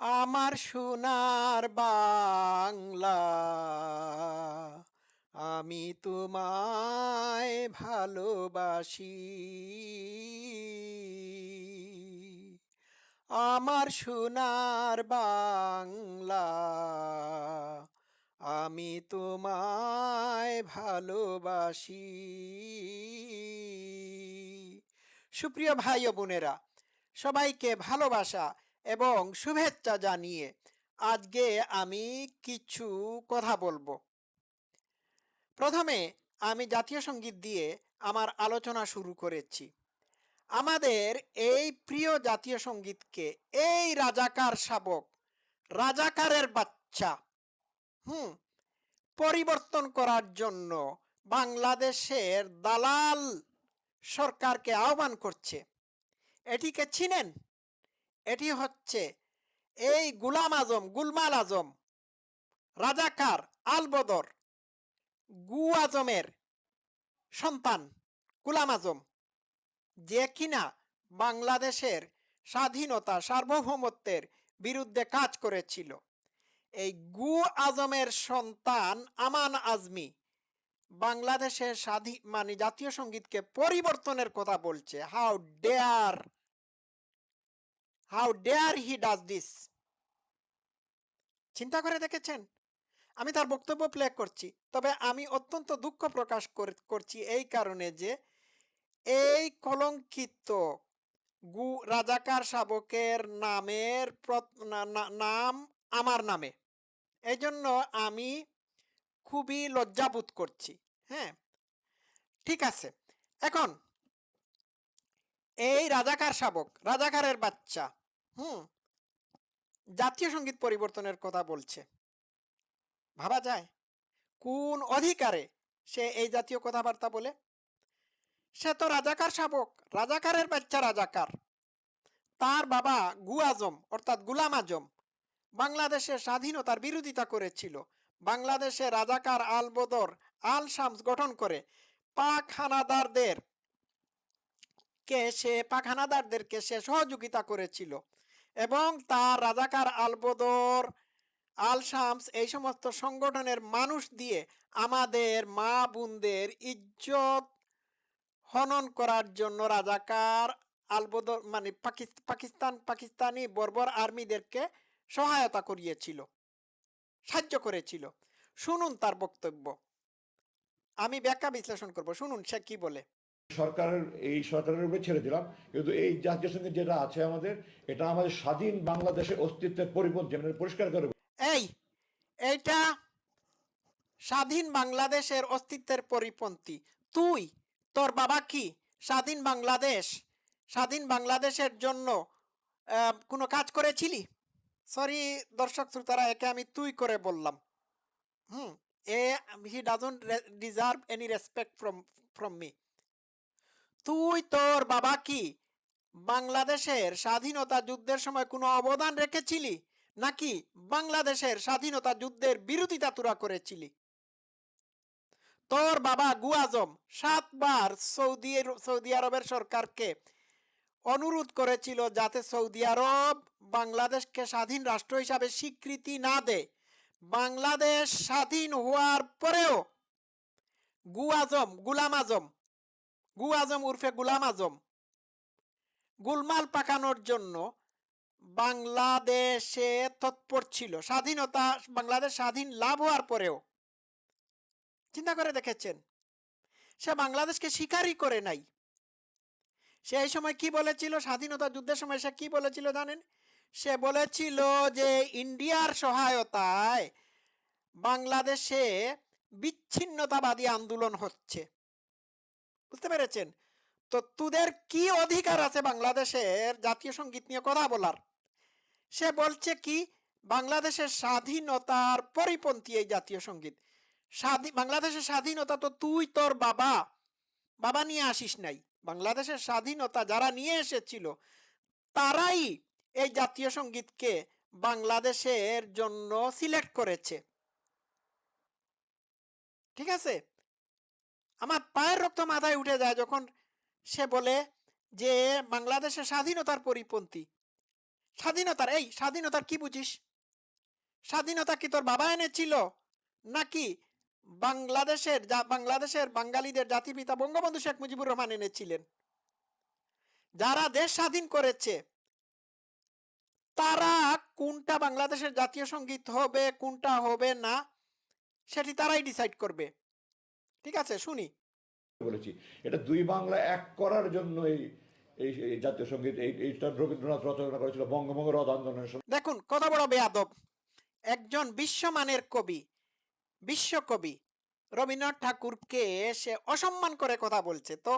আমার সোনার বাংলা, আমি তোমায় ভালোবাসি। আমার সোনার বাংলা, আমি তোমায় ভালোবাসি। সুপ্রিয় ভাই ও বোনেরা, সবাইকে ভালোবাসা এবং শুভেচ্ছা জানিয়ে আজকে আমি কিছু কথা বলব। প্রথমে আমি জাতীয় সংগীত দিয়ে আমার আলোচনা শুরু করেছি। আমাদের এই প্রিয় জাতীয় সঙ্গীতকে এই রাজাকার শাবক, রাজাকারের বাচ্চা, হুম, পরিবর্তন করার জন্য বাংলাদেশের দালাল সরকারকে আহ্বান করছে। এটিকে চিনেন? এটি হচ্ছে এই গুলাম আজম, গুলমাল আজম, রাজাকার আলবদর গু আজমের সন্তান, গুলাম আজম, যে কিনা বাংলাদেশের স্বাধীনতা, সার্বভৌমত্বের বিরুদ্ধে কাজ করেছিল। এই গু আজমের সন্তান আমান আজমি বাংলাদেশের স্বাধীন মানে জাতীয় সঙ্গীতকে পরিবর্তনের কথা বলছে। How dare how dare he does this চিন্তা করে দেখেছেন? আমি তার বক্তব্য প্লে করছি। তবে আমি অত্যন্ত দুঃখ প্রকাশ কর- করছি এই কারণে যে এই কলঙ্কিত গু, রাজাকার শাবকের নামের নাম আমার নামে। এই জন্য আমি খুবই লজ্জাবোধ করছি। হ্যাঁ? ঠিক আছে। এখন এই রাজাকার শাবক, রাজাকারের বাচ্চা। হুম? জাতীয় সংগীত পরিবর্তনের কথা বলছে। ভাবা যায়? কোন অধিকারে সে এই জাতীয় কথাবার্তা বলে? সে তো রাজাকার শাবক, রাজাকারের বাচ্চা রাজাকার। তার বাবা গু আজম, অর্থাৎ গুলাম আজম বাংলাদেশের স্বাধীনতার বিরোধিতা করেছিল। বাংলাদেশে রাজাকার আল বদর, আল শামস গঠন করে পাক হানাদারদের কে সে পাক হানাদারদেরকে সে সহযোগিতা করেছিল। এবং তার রাজাকার আলবদর আল শামস এই সমস্ত সংগঠনের মানুষ দিয়ে আমাদের মা বোনদের ইজ্জত হনন করার জন্য রাজাকার আলবদর মানে পাকিস- পাকিস্তান, পাকিস্তানি বর্বর আর্মিদেরকে সহায়তা করিয়েছিল, সাহায্য করেছিল। শুনুন তার বক্তব্য। আমি ব্যাখ্যা বিশ্লেষণ করব। শুনুন সে কি বলে। সরকারের, এই সরকারের উপরে ছেড়ে দিলাম। কিন্তু এই জাতীয় সংগীত যেটা আছে আমাদের, এটা আমাদের স্বাধীন বাংলাদেশের অস্তিত্বের পরিপন্থী মানে পরিষ্কার করে এই, এইটা স্বাধীন বাংলাদেশের অস্তিত্বের পরিপন্থী। তুই, তোর বাবা কি? স্বাধীন বাংলাদেশ, স্বাধীন বাংলাদেশের জন্য কোনো কাজ করেছিলি? সরি দর্শক শ্রোতারা, একে আমি তুই করে বললাম। Hmm, A, he doesn't deserve any respect from from me তুই তোর বাবা কি? বাংলাদেশের স্বাধীনতা যুদ্ধের সময় কোনো অবদান রেখেছিলি? নাকি বাংলাদেশের স্বাধীনতা যুদ্ধের বিরোধিতা তোরা করেছিলি? তোর বাবা গুয়াজম সাতবার সৌদি সৌদি আরবের সরকারকে অনুরোধ করেছিল যাতে সৌদি আরব বাংলাদেশকে স্বাধীন রাষ্ট্র হিসাবে স্বীকৃতি না দেয় বাংলাদেশ স্বাধীন হওয়ার পরেও গু আজম, গুলাম আজম গু আজম উর্ফে গুলাম আজম। গুলমাল পাকানোর জন্য বাংলাদেশে তৎপর ছিল। স্বাধীনতা, বাংলাদেশ স্বাধীন লাভ হওয়ার পরেও। চিন্তা করে দেখেছেন? সে বাংলাদেশকে স্বীকারই করে নাই। সে এই সময় কি বলেছিল? স্বাধীনতা যুদ্ধের সময় সে কি বলেছিল জানেন? সে বলেছিল যে ইন্ডিয়ার সহায়তায় বাংলাদেশে বিচ্ছিন্নতাবাদী আন্দোলন হচ্ছে। বুঝতে পেরেছেন? তো তোদের কি অধিকার আছে বাংলাদেশের জাতীয় সংগীত নিয়ে কথা বলার? সে বলছে কি, বাংলাদেশের স্বাধীনতার পরিপন্থী এই জাতীয় সংগীত। স্বাধীন বাংলাদেশের স্বাধীনতা তো তুই তোর বাবা বাবা নিয়ে আসিস নাই। বাংলাদেশের স্বাধীনতা যারা নিয়ে এসেছিল, তারাই এই জাতীয় সঙ্গীতকে বাংলাদেশের জন্য সিলেক্ট করেছে। ঠিক আছে? আমার পায়ের রক্ত মাথায় উঠে যায় যখন সে বলে যে, বাংলাদেশের স্বাধীনতার পরিপন্থী। স্বাধীনতার? এই, স্বাধীনতার কি বুঝিস? স্বাধীনতা কি তোর বাবা এনেছিল? নাকি বাংলাদেশের যা, বাংলাদেশের বাঙালিদের জাতিপিতা বঙ্গবন্ধু শেখ মুজিবুর রহমান এনেছিলেন? যারা দেশ স্বাধীন করেছে, তারা কোনটা বাংলাদেশের জাতীয় সংগীত হবে, কোনটা হবে না, সেটি তারাই ডিসাইড করবে। ঠিক আছে শুনি। বলেছি এটা দুই বাংলা এক করার জন্য এই এই জাতীয় সংগীত এইটা রবীন্দ্রনাথ রচনা করেছিল বঙ্গভঙ্গ রদ আন্দোলনের সময় দেখুন কত বড় বেয়াদব। একজন বিশ্বমানের কবি বিশ্বকবি রবীন্দ্রনাথ ঠাকুরকে সে অসম্মান করে কথা বলছে। তো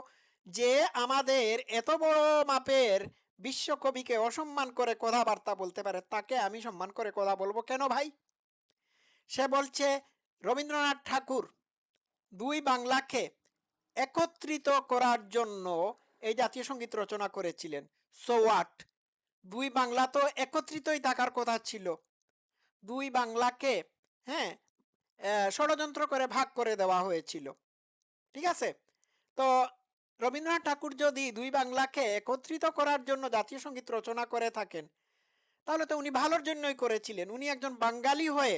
যে আমাদের এত বড় মাপের বিশ্বকবিকে অসম্মান করে কথাবার্তা বলতে পারে তাকে আমি সম্মান করে কথা বলব কেন ভাই? সে বলছে রবীন্দ্রনাথ ঠাকুর দুই বাংলাকে একত্রিত করার জন্য এই জাতীয় সংগীত রচনা করেছিলেন। সো হোয়াট দুই বাংলা তো একত্রিতই থাকার কথা ছিল। দুই বাংলাকে হ্যাঁ ষড়যন্ত্র করে ভাগ করে দেওয়া হয়েছিল। ঠিক আছে? তো রবীন্দ্রনাথ ঠাকুর যদি দুই বাংলাকে একত্রিত করার জন্য জাতীয় সংগীত রচনা করে থাকেন, তাহলে তো উনি ভালোর জন্যই করেছিলেন। উনি একজন বাঙালি হয়ে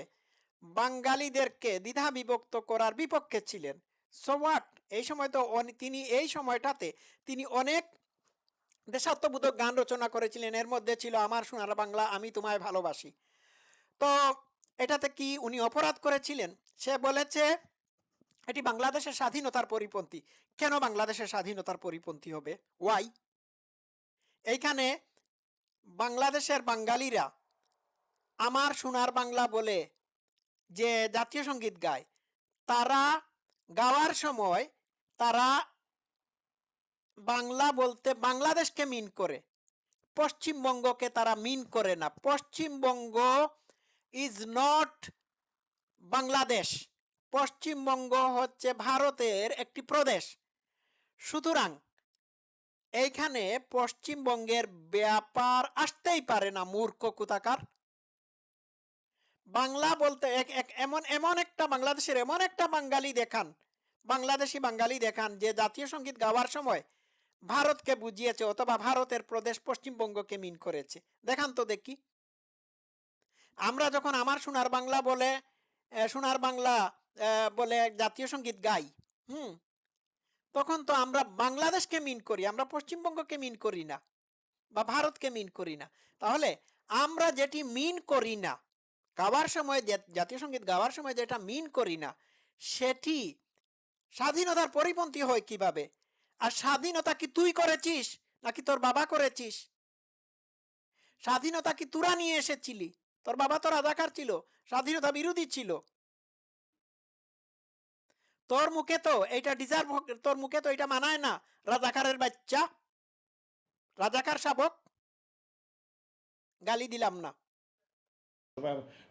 বাঙালিদেরকে দ্বিধা বিভক্ত করার বিপক্ষে ছিলেন। সো হোয়াট এই সময় তো তিনি এই সময়টাতে, তিনি অনেক দেশাত্মবোধক গান রচনা করেছিলেন। এর মধ্যে ছিল আমার সোনার বাংলা, আমি তোমায় ভালোবাসি। তো এটাতে কি উনি অপরাধ করেছিলেন? সে বলেছে, এটি বাংলাদেশের স্বাধীনতার পরিপন্থী। কেন বাংলাদেশের স্বাধীনতার পরিপন্থী হবে? ওয়াই এইখানে বাংলাদেশের বাঙালিরা, আমার সোনার বাংলা বলে যে জাতীয় সংগীত গায়, তারা গাওয়ার সময় তারা বাংলা বলতে বাংলাদেশকে মিন করে, পশ্চিমবঙ্গকে তারা মিন করে না। পশ্চিমবঙ্গ ইজ নট বাংলাদেশ, পশ্চিমবঙ্গ হচ্ছে ভারতের একটি প্রদেশ। সুতরাং এইখানে পশ্চিমবঙ্গের ব্যাপার আসতেই পারে না মূর্খ কুতাকার। বাংলা বলতে এক এক, এমন এমন একটা বাংলাদেশের, এমন একটা বাঙালি দেখান, বাংলাদেশি বাঙালি দেখান যে জাতীয় সংগীত গাওয়ার সময় ভারতকে বুঝিয়েছে অথবা ভারতের প্রদেশ পশ্চিমবঙ্গকে মিন করেছে। দেখান তো দেখি। আমরা যখন আমার সোনার বাংলা বলে সোনার বাংলা বলে জাতীয় সংগীত গাই, হুম, তখন তো আমরা বাংলাদেশকে মিন করি, আমরা পশ্চিমবঙ্গকে মিন করি না বা ভারতকে মিন করি না। তাহলে আমরা যেটি মিন করি না গাওয়ার সময় জাতীয় সংগীত গাওয়ার সময় যেটা মিন করি না, সেটি স্বাধীনতার পরিপন্থী হয় কীভাবে? আর স্বাধীনতা কি তুই করেছিস, নাকি তোর বাবা করেছিস? স্বাধীনতা কি তোরা নিয়ে এসেছিলি? তোর বাবা তো রাজাকার ছিল, স্বাধীনতা বিরোধী ছিল। তোর মুখে তো এইটা ডিজার্ভ তোর মুখে তো এটা মানায় না, রাজাকারের বাচ্চা, রাজাকার শাবক। গালি দিলাম না।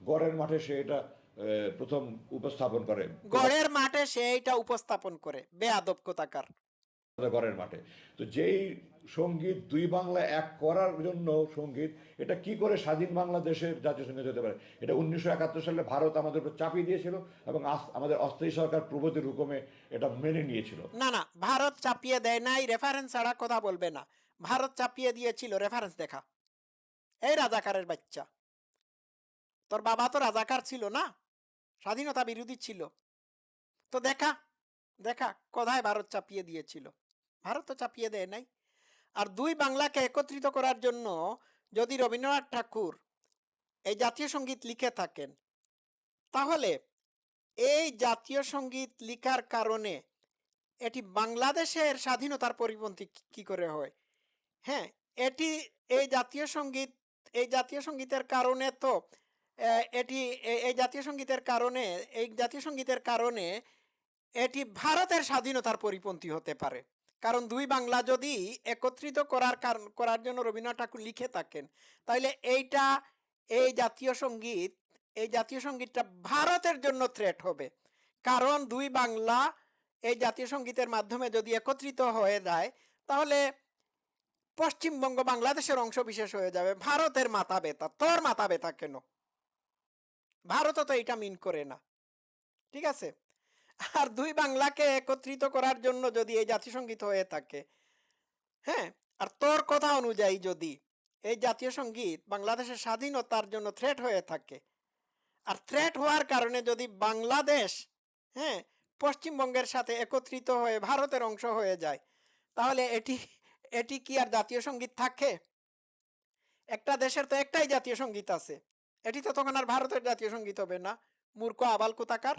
গড়ের মাঠে সে এটা প্রথম উপস্থাপন করে। গড়ের মাঠে সে এটা উপস্থাপন করে বেয়াদব কোথাকার। গড়ের মাঠে। তো যেই সংগীত দুই বাংলা এক করার জন্য সংগীত এটা কি করে স্বাধীন বাংলাদেশের জাতীয় সংগীত হতে পারে? এটা উনিশশো একাত্তর সালে ভারত আমাদের উপর চাপিয়ে দিয়েছিল এবং আমাদের অস্থায়ী সরকার প্রগতির হুকুমে এটা মেনে নিয়েছিল। না না ভারত চাপিয়ে দেয় নাই রেফারেন্স ছাড়া কথা বলবে না। ভারত চাপিয়ে দিয়েছিল রেফারেন্স দেখা। এই রাজাকারের বাচ্চা। তোর বাবা তো রাজাকার ছিল না? স্বাধীনতা বিরোধী ছিল। তো দেখা দেখা কোথায় ভারত চাপিয়ে দিয়েছিল? ভারত তো চাপিয়ে দেয় নাই। আর দুই বাংলাকে একত্রিত করার জন্য যদি রবীন্দ্রনাথ ঠাকুর এই জাতীয় সংগীত লিখে থাকেন, তাহলে এই জাতীয় সংগীত লিখার কারণে এটি বাংলাদেশের স্বাধীনতার পরিপন্থী কি- করে হয়? হ্যাঁ এটি এই জাতীয় সংগীত, এই জাতীয় সঙ্গীতের কারণে তো এটি এই জাতীয় সঙ্গীতের কারণে, এই জাতীয় সঙ্গীতের কারণে এটি ভারতের স্বাধীনতার পরিপন্থী হতে পারে। কারণ দুই বাংলা যদি একত্রিত করার কারণ করার জন্য রবীন্দ্রনাথ ঠাকুর লিখে থাকেন তাহলে এইটা, এই জাতীয় সংগীত, এই জাতীয় সঙ্গীতটা ভারতের জন্য থ্রেট হবে। কারণ দুই বাংলা এই জাতীয় সঙ্গীতের মাধ্যমে যদি একত্রিত হয়ে যায়, তাহলে পশ্চিমবঙ্গ বাংলাদেশের অংশ বিশেষ হয়ে যাবে। ভারতের মাথা ব্যথা তোর মাথা ব্যথা কেন? ভারতও তো এটা মিন করে না। ঠিক আছে? আর দুই বাংলাকে একত্রিত করার জন্য যদি এই জাতীয় সংগীত হয়ে থাকে হ্যাঁ? আর তোর কথা অনুযায়ী যদি এই জাতীয় সংগীত বাংলাদেশের স্বাধীনতার জন্য থ্রেট হয়ে থাকে, আর থ্রেট হওয়ার কারণে যদি বাংলাদেশ হ্যাঁ? পশ্চিমবঙ্গের সাথে একত্রিত হয়ে ভারতের অংশ হয়ে যায়, তাহলে এটি এটি কি আর জাতীয় সংগীত থাকে? একটা দেশের তো একটাই জাতীয় সংগীত আছে। এটি তো তখন আর ভারতের জাতীয় সংগীত হবে না। মূর্খ আবাল কোথাকার?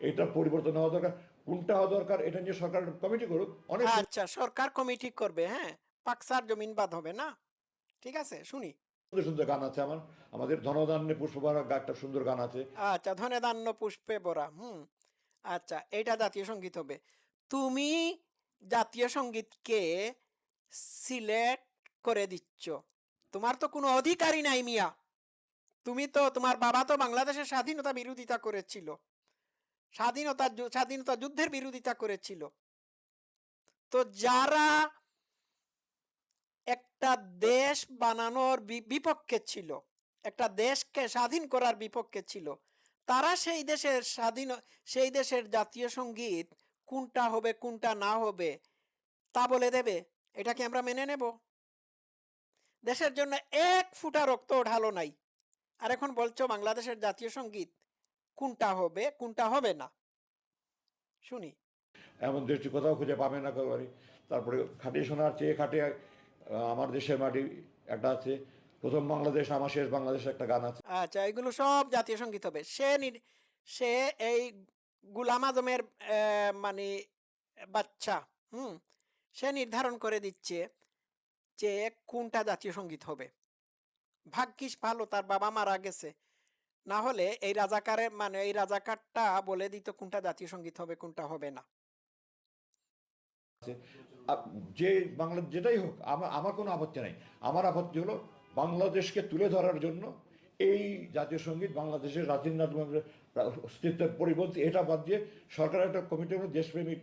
এটা পরিবর্তন হওয়া দরকার। কোনটা হওয়া দরকার এটা নিয়ে সরকার কমিটি করুক। অনেক আচ্ছা সরকার কমিটি করবে হ্যাঁ? পাকসার জমিন বাদ হবে না? ঠিক আছে শুনি। সুন্দর সুন্দর গান আছে আমার। আমাদের ধনধান্যে পুষ্পভরা একটা সুন্দর গান আছে। আচ্ছা ধনে ধান্য পুষ্পে ভরা হুম। আচ্ছা এটা জাতীয় সংগীত হবে। তুমি জাতীয় সঙ্গীতকে সিলেক্ট করে দিচ্ছ। তোমার তো কোনো অধিকারই নাই মিয়া। তুমি তো, তোমার বাবা তো বাংলাদেশের স্বাধীনতা বিরোধিতা করেছিল। স্বাধীনতা স্বাধীনতা যুদ্ধের বিরোধিতা করেছিল। তো যারা একটা দেশ বানানোর বিপক্ষে ছিল, একটা দেশকে স্বাধীন করার বিপক্ষে ছিল, তারা সেই দেশের স্বাধীন, সেই দেশের জাতীয় সংগীত কোনটা হবে, কোনটা না হবে, তা বলে দেবে। এটা কি আমরা মেনে নেব? দেশের জন্য এক ফুটা রক্ত ঢালো নাই। আর এখন বলছো বাংলাদেশের জাতীয় সংগীত কোনটা হবে কোনটা হবে না? শুনি। এমন দেশটি কোথাও খুঁজে পাবে না একেবারে তারপরে খাটিয়ে শোনার চেয়ে আহ, আমার দেশের মাটি একটা আছে। প্রথম বাংলাদেশ আমার শেষ বাংলাদেশ একটা গান আছে। আচ্ছা এগুলো সব জাতীয় সংগীত হবে। সে সে এই গুলাম আজমের মানে বাচ্চা হুম সে নির্ধারণ করে দিচ্ছে যে কোনটা জাতীয় সংগীত হবে? ভাগ্যিস ভালো, তার বাবা মারা গেছে। না হলে এই রাজাকারের মানে এই রাজাকারটা বলে দিত কোনটা জাতীয় সংগীত হবে, কোনটা হবে না। যে বাংলা, যেটাই হোক আমার আমার কোনো আপত্তি নাই। আমার আপত্তি হলো বাংলাদেশকে তুলে ধরার জন্য এই জাতীয় সংগীত বাংলাদেশের রাজনীতি অস্তিত্বের পরিবর্তে এটা বাদ দিয়ে সরকার একটা কমিটি দেশপ্রেমিক,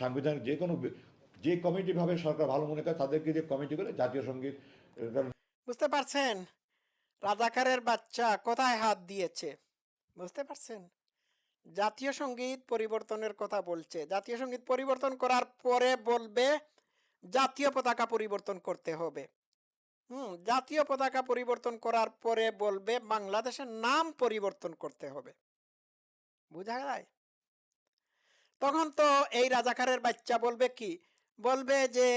সাংবিধানিক যে কোনো যে কমিটি ভাবে সরকার ভালো মনে করে তাদেরকে দিয়ে কমিটি করে জাতীয় সংগীত বুঝতে পারছেন? রাজাকারের বাচ্চা কোথায় হাত দিয়েছে? বুঝতে পারছেন? জাতীয় সংগীত পরিবর্তনের কথা বলছে। জাতীয় সংগীত পরিবর্তন করার পরে বলবে, জাতীয় পতাকা পরিবর্তন করতে হবে। হুম, জাতীয় পতাকা পরিবর্তন করার পরে বলবে, বাংলাদেশের নাম পরিবর্তন করতে হবে। বুঝা যায়? তখন তো এই রাজাকারের বাচ্চা বলবে কি বলবে যে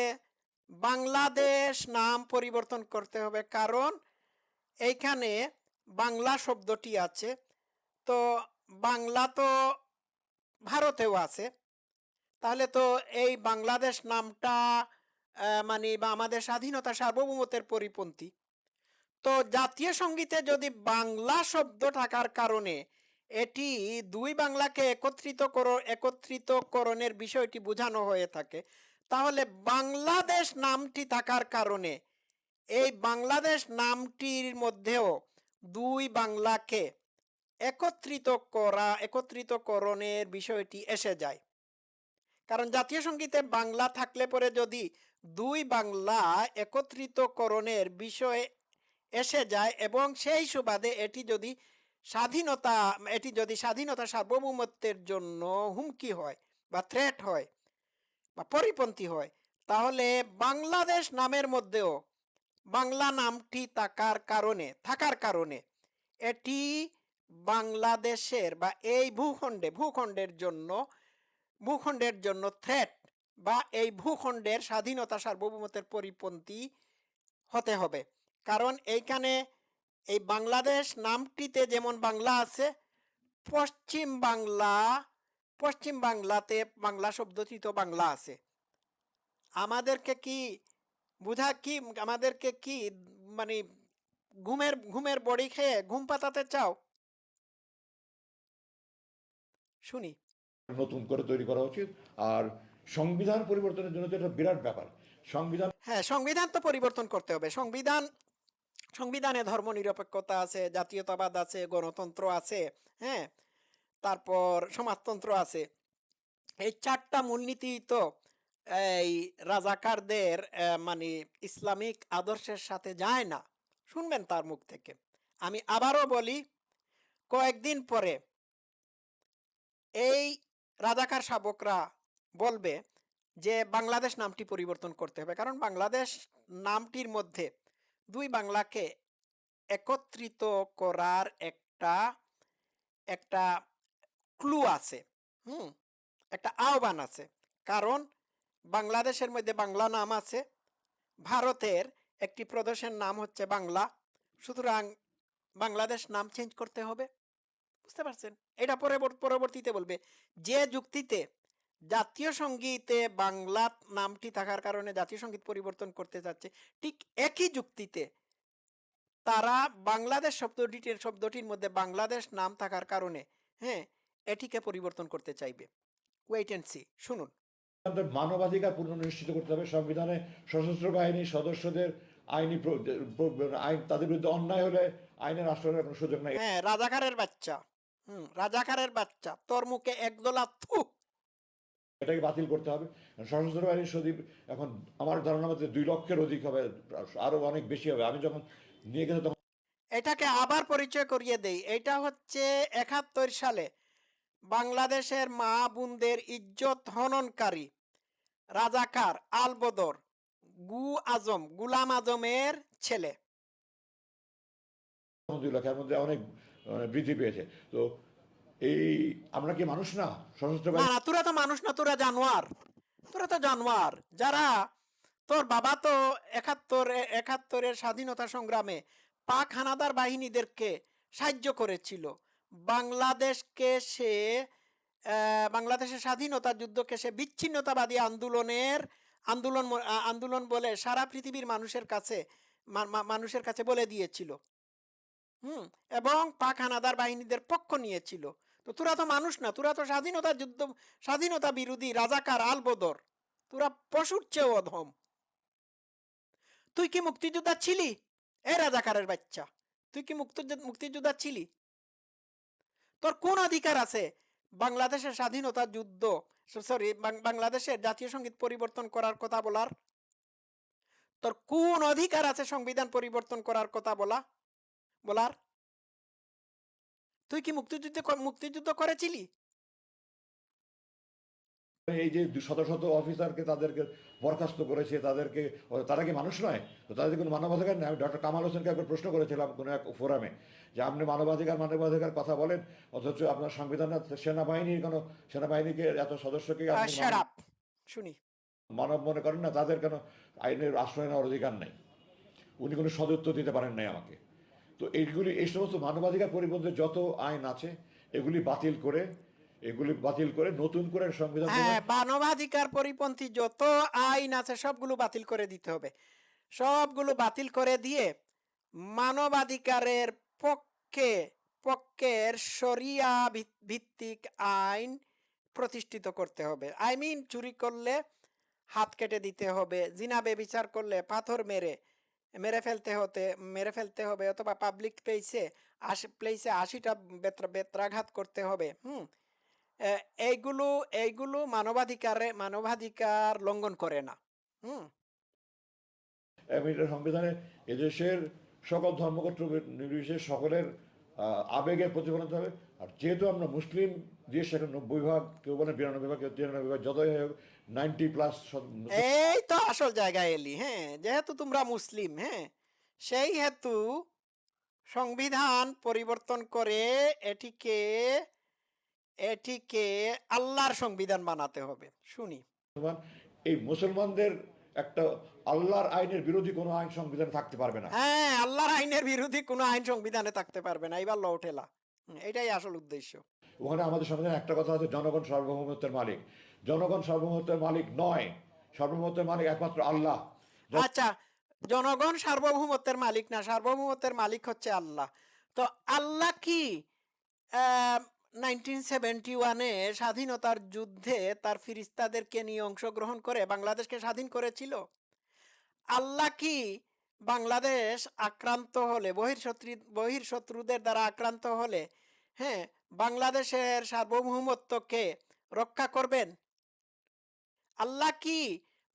বাংলাদেশ নাম পরিবর্তন করতে হবে কারণ এইখানে বাংলা শব্দটি আছে। তো বাংলা তো ভারতেও আছে। তাহলে তো এই বাংলাদেশ নামটা মানে বা আমাদের স্বাধীনতা সার্বভৌমত্বের পরিপন্থী। তো জাতীয় সঙ্গীতে যদি বাংলা শব্দ থাকার কারণে এটি দুই বাংলাকে একত্রিত করো, একত্রিতকরণের বিষয়টি বোঝানো হয়ে থাকে তাহলে বাংলাদেশ নামটি থাকার কারণে এই বাংলাদেশ নামটির মধ্যেও দুই বাংলাকে একত্রিত করা, একত্রিতকরণের বিষয়টি এসে যায়। কারণ জাতীয় সঙ্গীতে বাংলা থাকলে পরে যদি দুই বাংলা একত্রিতকরণের বিষয়ে এসে যায় এবং সেই সুবাদে এটি যদি স্বাধীনতা, এটি যদি স্বাধীনতা সার্বভৌমত্বের জন্য হুমকি হয় বা থ্রেট হয় বা পরিপন্থী হয়। তাহলে বাংলাদেশ নামের মধ্যেও বাংলা নামটি থাকার কারণে থাকার কারণে এটি বাংলাদেশের বা এই ভূখণ্ডে, ভূখণ্ডের জন্য ভূখণ্ডের জন্য থ্রেট বা এই ভূখণ্ডের স্বাধীনতা সার্বভৌমত্বের পরিপন্থী হতে হবে। কারণ এইখানে এই বাংলাদেশ নামটিতে যেমন বাংলা আছে, পশ্চিম বাংলা পশ্চিম বাংলাতে বাংলা শব্দটি তো বাংলা আছে। আমাদেরকে কি বুঝা কি আমাদেরকে কি মানে ঘুমের ঘুমের বড়ি খেয়ে ঘুম পাতাতে চাও? শুনি। নতুন করে তৈরি করা উচিত। আর সংবিধান পরিবর্তনের জন্য তো এটা বিরাট ব্যাপার। সংবিধান হ্যাঁ সংবিধান তো পরিবর্তন করতে হবে। সংবিধান সংবিধানে ধর্ম নিরপেক্ষতা আছে জাতীয়তাবাদ আছে গণতন্ত্র আছে হ্যাঁ? তারপর সমাজতন্ত্র আছে। এই চারটা মূলনীতি তো এই রাজাকারদের মানে ইসলামিক আদর্শের সাথে যায় না। শুনবেন তার মুখ থেকে। আমি আবারও বলি, কয়েকদিন পরে এই রাজাকার শাবকরা বলবে যে বাংলাদেশ নামটি পরিবর্তন করতে হবে। কারণ বাংলাদেশ নামটির মধ্যে দুই বাংলাকে একত্রিত করার একটা একটা ক্লু আছে, হুম? একটা আহ্বান আছে। কারণ বাংলাদেশের মধ্যে বাংলা নাম আছে, ভারতের একটি প্রদেশের নাম হচ্ছে বাংলা। সুতরাং বাংলাদেশ নাম চেঞ্জ করতে হবে, বুঝতে পারছেন? এটা পরে পরবর্তীতে বলবে। যে যুক্তিতে জাতীয় সঙ্গীতে বাংলা নামটি থাকার কারণে জাতীয় সংগীত পরিবর্তন করতে যাচ্ছে, ঠিক একই যুক্তিতে তারা বাংলাদেশ শব্দটির শব্দটির মধ্যে বাংলাদেশ নাম থাকার কারণে হ্যাঁ এটিকে পরিবর্তন করতে চাইবে। ওয়েট অ্যান্ড সি শুনুন। আমাদের মানবাধিকার পুনর্নিশ্চিত করতে হবে। সংবিধানে সশস্ত্র বাহিনী সদস্যদের আইনি প্র- আইন তাদের বিরুদ্ধে অন্যায় হলে আইনের আশ্রয়ের কোনো সুযোগ নাই। হ্যাঁ রাজাকারের বাচ্চা। হুম রাজাকারের বাচ্চা। তোর মুখে একদলা থু। এটাকে বাতিল করতে হবে। সশস্ত্র বাহিনীর সদীপ এখন আমার ধারণা মতে দুই লক্ষের অধিক হবে আরও অনেক বেশি হবে। আমি যখন নিয়ে গেছে তখন এটাকে আবার পরিচয় করিয়ে দেই। এটা হচ্ছে একাত্তর সালে বাংলাদেশের মা বোনদের ইজ্জত হননকারী। রাজাকার আলবদর গু আজম গুলাম আজমের ছেলে। মধ্যে অনেক মানে, বৃদ্ধি পেয়েছে। তো এই আমরা কি মানুষ না? সশস্ত্র না তোরা তো মানুষ না তোরা জানোয়ার। তোরা তো জানোয়ার। যারা তোর বাবা তো একাত্তর একাত্তরের স্বাধীনতা সংগ্রামে পাক হানাদার বাহিনীদেরকে সাহায্য করেছিল। বাংলাদেশকে সে বাংলাদেশের স্বাধীনতা যুদ্ধকে সে বিচ্ছিন্নতাবাদী আন্দোলনের আন্দোলন আন্দোলন বলে সারা পৃথিবীর মানুষের কাছে মানুষের কাছে বলে দিয়েছিল। হুম? এবং পাক হানাদার বাহিনীদের পক্ষ নিয়েছিল। তো তোরা তো মানুষ না, তোরা তো স্বাধীনতা যুদ্ধ, স্বাধীনতা বিরোধী রাজাকার আলবদর। তোরা পশুর চেয়েও অধম। তুই কি মুক্তিযোদ্ধা ছিলি? এ রাজাকারের বাচ্চা। তুই কি মুক্ত মুক্তিযোদ্ধা ছিলি? তোর কোন অধিকার আছে? বাংলাদেশের স্বাধীনতা যুদ্ধ সরি বাংলাদেশের জাতীয় সংগীত পরিবর্তন করার কথা বলার? তোর কোন অধিকার আছে সংবিধান পরিবর্তন করার কথা বলা, বলার? তুই কি মুক্তিযুদ্ধে মুক্তিযুদ্ধ করেছিলি? এই যে শত শত অফিসারকে তাদেরকে বরখাস্ত করেছে তাদেরকে তারা কি মানুষ নয়? তো তাদের কোনো মানবাধিকার নেই? আমি ডক্টর কামাল হোসেনকে একবার প্রশ্ন করেছিলাম কোনো এক ফোরামে যে আপনি মানবাধিকার মানবাধিকার কথা বলেন অথচ আপনার সংবিধানে সেনাবাহিনীর কোনো সেনাবাহিনীকে এত সদস্যকে মানব- শুনি। মানব মনে করেন না? তাদের কেন আইনের আশ্রয় নেওয়ার অধিকার নেই। উনি কোনো সদুত্তর দিতে পারেন নাই আমাকে। তো এইগুলি এই সমস্ত মানবাধিকার পরিবর্তে যত আইন আছে এগুলি বাতিল করে এগুলি বাতিল করে নতুন করে সংবিধান হ্যাঁ মানবাধিকার পরিপন্থী যত আইন আছে সবগুলো বাতিল করে দিতে হবে। সবগুলো বাতিল করে দিয়ে মানবাধিকারের পক্ষে পক্ষের শরিয়া ভিত্তিক আইন প্রতিষ্ঠিত করতে হবে। আই মিন চুরি করলে হাত কেটে দিতে হবে জিনাবে বিচার করলে পাথর মেরে মেরে ফেলতে হতে মেরে ফেলতে হবে অথবা পাবলিক প্লেসে আশি প্লেসে আশিটা বেত্রা বেত্রাঘাত করতে হবে। হুম এইগুলো এইগুলো মানবাধিকারে মানবাধিকার লঙ্ঘন করে না। হুম? সংবিধানে এদেশের সকল ধর্মগোত্র নির্বিশেষে সকলের আবেগের প্রতিফলন হবে আর যেহেতু আমরা মুসলিম দেশ সেখানে নব্বই ভাগ কেউ বলে বিরানব্বই ভাগ কেউ তিরানব্বই ভাগ যতই হোক নাইনটি প্লাস এই তো আসল জায়গায় এলি হ্যাঁ? যেহেতু তোমরা মুসলিম হ্যাঁ? সেই হেতু সংবিধান পরিবর্তন করে এটিকে এটিকে আল্লাহর সংবিধান বানাতে হবে। শুনি। এই মুসলমানদের একটা আল্লাহর আইনের বিরোধী কোনো আইন সংবিধানে থাকতে পারবে না। হ্যাঁ আল্লাহর আইনের বিরোধী কোনো আইন সংবিধানে থাকতে পারবে না। এবার হুম, এটাই আসল উদ্দেশ্য। ওখানে আমাদের সংবিধানে একটা কথা আছে জনগণ সার্বভৌমত্বের মালিক। জনগণ সার্বভৌমত্বের মালিক নয় সার্বভৌমত্বের মালিক একমাত্র আল্লাহ। আচ্ছা জনগণ সার্বভৌমত্বের মালিক না সার্বভৌমত্বের মালিক হচ্ছে আল্লাহ। তো আল্লাহ কি? নাইনটিন সেভেন্টি ওয়ানে স্বাধীনতার যুদ্ধে তার ফিরিস্তাদেরকে নিয়ে অংশগ্রহণ করে বাংলাদেশকে স্বাধীন করেছিল। আল্লাহ কি বাংলাদেশ আক্রান্ত হলে বহির্শত্রু বহির্শত্রুদের দ্বারা আক্রান্ত হলে হ্যাঁ বাংলাদেশের সার্বভৌমত্বকে রক্ষা করবেন? আল্লাহ কি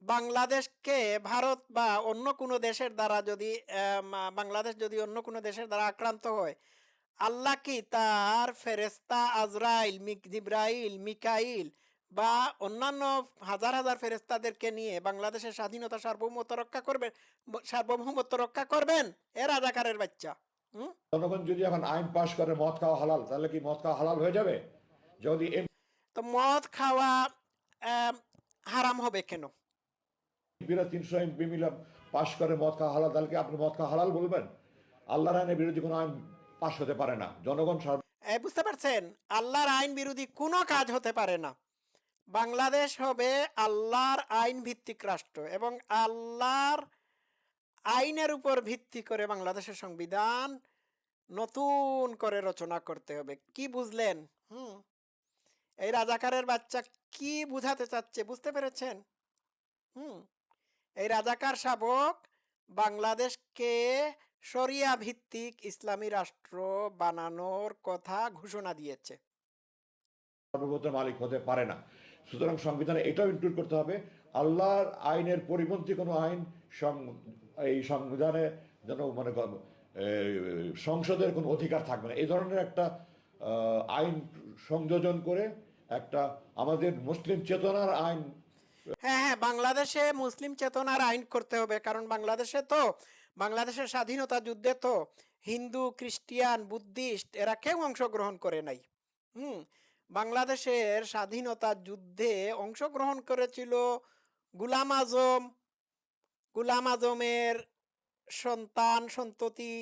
বাংলাদেশকে ভারত বা অন্য কোনো দেশের দ্বারা যদি বাংলাদেশ যদি অন্য কোনো দেশের দ্বারা আক্রান্ত হয় আল্লাহ কি তার ফেরেস্তা আজরাইল জিব্রাইল মিকাইল বা অন্যান্য হাজার হাজার ফেরেস্তাদেরকে নিয়ে বাংলাদেশের স্বাধীনতা সার্বভৌমত্ব রক্ষা করবেন সার্বভৌমত্ব রক্ষা করবেন? এ রাজাকারের বাচ্চা জনগণ যদি এখন আইন পাশ করে মদ খাওয়া হালাল তাহলে কি মদ খাওয়া হালাল হয়ে যাবে? যদি তো মদ খাওয়া হারাম হবে কেন? এমপিরা তিনশো এমপি মিলে পাশ করে মদ খাওয়া হালাল তাহলে কি আপনি মদ খাওয়া হালাল বলবেন? আল্লাহর আইনের বিরোধী কোনো আইন পাশ হতে পারে না। জনগণ বুঝতে পারছেন? আল্লাহর আইন বিরোধী কোনো কাজ হতে পারে না। বাংলাদেশ হবে আল্লাহর আইন ভিত্তিক রাষ্ট্র এবং আল্লাহর আইনের উপর ভিত্তি করে বাংলাদেশের সংবিধান নতুন করে রচনা করতে হবে। কি বুঝলেন? হুম। এই রাজাকারের বাচ্চা কি বুঝাতে চাচ্ছে, বুঝতে পেরেছেন? হুম। এই রাজাকার শাবক বাংলাদেশকে শরিয়া ভিত্তিক ইসলামী রাষ্ট্র বানানোর কথা ঘোষণা দিয়েছে। সার্বভৌমত্বের মালিক হতে পারে না। সুতরাং সংবিধানে এটাও ইনক্লুড করতে হবে আল্লাহর আইনের পরিপন্থী কোনো আইন এই সংবিধানে যেন মানে সংসদের কোনো অধিকার থাকবে না। এই ধরনের একটা আইন সংযোজন করে একটা আমাদের মুসলিম চেতনার আইন হ্যাঁ হ্যাঁ বাংলাদেশে মুসলিম চেতনার আইন করতে হবে কারণ বাংলাদেশে তো বাংলাদেশের স্বাধীনতা যুদ্ধে তো হিন্দু, খ্রিস্টিয়ান, বুদ্ধিস্ট এরা কেউ অংশগ্রহণ করে নাই। হুম, বাংলাদেশের স্বাধীনতা যুদ্ধে অংশগ্রহণ করেছিল গুলাম আজম। গুলাম আজমের সন্তান, সন্ততি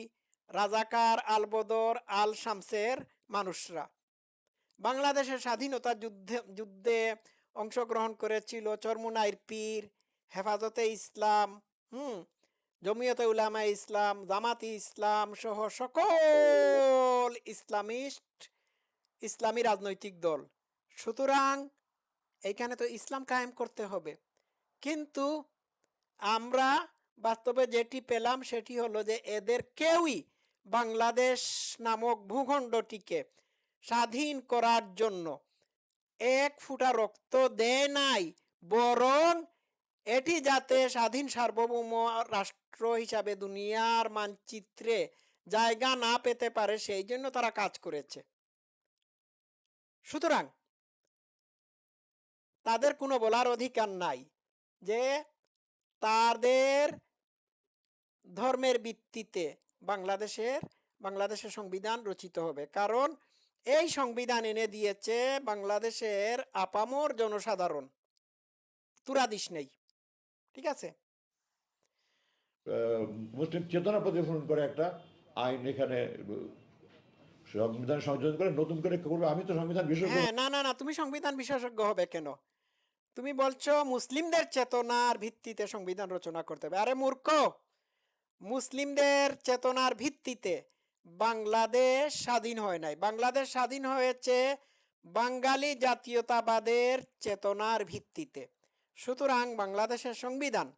রাজাকার আলবদর আল শামসের মানুষরা। বাংলাদেশের স্বাধীনতা যুদ্ধে যুদ্ধে অংশগ্রহণ করেছিল চরমুনাইর পীর, হেফাজতে ইসলাম। হুম জমিয়তে উলামা ইসলাম, জামাতি ইসলাম সহ সকল ইসলামিস্ট, ইসলামী রাজনৈতিক দল। সুতরাং এইখানে তো ইসলাম কায়েম করতে হবে। কিন্তু আমরা বাস্তবে যেটি পেলাম সেটি হলো যে এদের কেউই বাংলাদেশ নামক ভূখণ্ডটিকে স্বাধীন করার জন্য এক ফুটা রক্ত দেয় নাই, বরং এটি যাতে স্বাধীন সার্বভৌম রাষ্ট্র হিসাবে দুনিয়ার মানচিত্রে জায়গা না পেতে পারে, সেই জন্য তারা কাজ করেছে। সুতরাং তাদের কোনো বলার অধিকার নাই যে তাদের ধর্মের ভিত্তিতে বাংলাদেশের বাংলাদেশের সংবিধান রচিত হবে। কারণ এই সংবিধান এনে দিয়েছে বাংলাদেশের আপামর জনসাধারণ। তুরাদিস নেই। ঠিক আছে? মুসলিম চেতনা প্রতিফলন করে একটা আইন এখানে সংবিধান করে নতুন করে করবে। আমি তো সংবিধান বিশেষজ্ঞ হ্যাঁ না না না তুমি সংবিধান বিশেষজ্ঞ হবে কেন? তুমি বলছো মুসলিমদের চেতনার ভিত্তিতে সংবিধান রচনা করতে হবে। আরে মূর্খ! মুসলিমদের চেতনার ভিত্তিতে বাংলাদেশ স্বাধীন হয় নাই। বাংলাদেশ স্বাধীন হয়েছে বাঙালি জাতীয়তাবাদের চেতনার ভিত্তিতে। সুতরাং বাংলাদেশের সংবিধান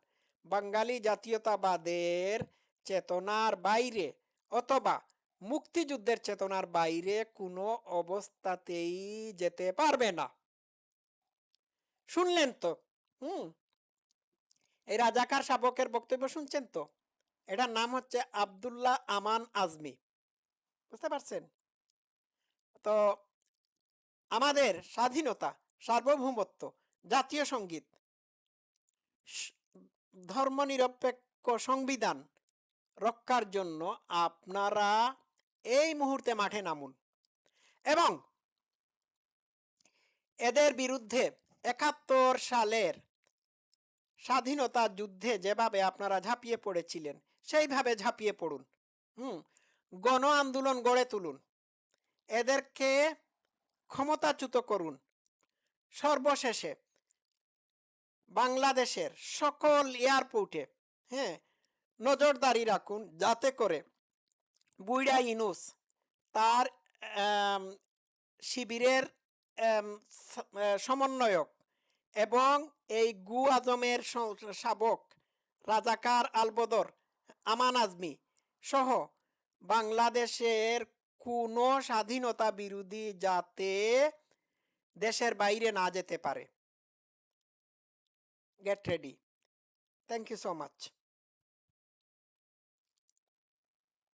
বাঙালি জাতীয়তাবাদের চেতনার বাইরে অথবা মুক্তিযুদ্ধের চেতনার বাইরে কোনো অবস্থাতেই যেতে পারবে না। শুনলেন তো? হুম? এই রাজাকার শাবকের বক্তব্য শুনছেন তো? এটার নাম হচ্ছে আব্দুল্লাহ আমান আজমি। বুঝতে পারছেন? তো আমাদের স্বাধীনতা, সার্বভৌমত্ব, জাতীয় সংগীত ধর্মনিরপেক্ষ সংবিধান রক্ষার জন্য আপনারা এই মুহূর্তে মাঠে নামুন। এবং এদের বিরুদ্ধে একাত্তর সালের স্বাধীনতা যুদ্ধে যেভাবে আপনারা ঝাঁপিয়ে পড়েছিলেন, সেইভাবে ঝাঁপিয়ে পড়ুন। হুম, গণ আন্দোলন গড়ে তুলুন। এদেরকে ক্ষমতাচ্যুত করুন। সর্বশেষে বাংলাদেশের সকল এয়ারপোর্টে হ্যাঁ নজরদারি রাখুন যাতে করে বুইড়া ইনুস তার শিবিরের সমন্বয়ক এবং এই গু আজমের শাবক রাজাকার আলবদর, আমান আজমি সহ বাংলাদেশের কোনো স্বাধীনতা বিরোধী যাতে দেশের বাইরে না যেতে পারে। get ready. Thank you so much.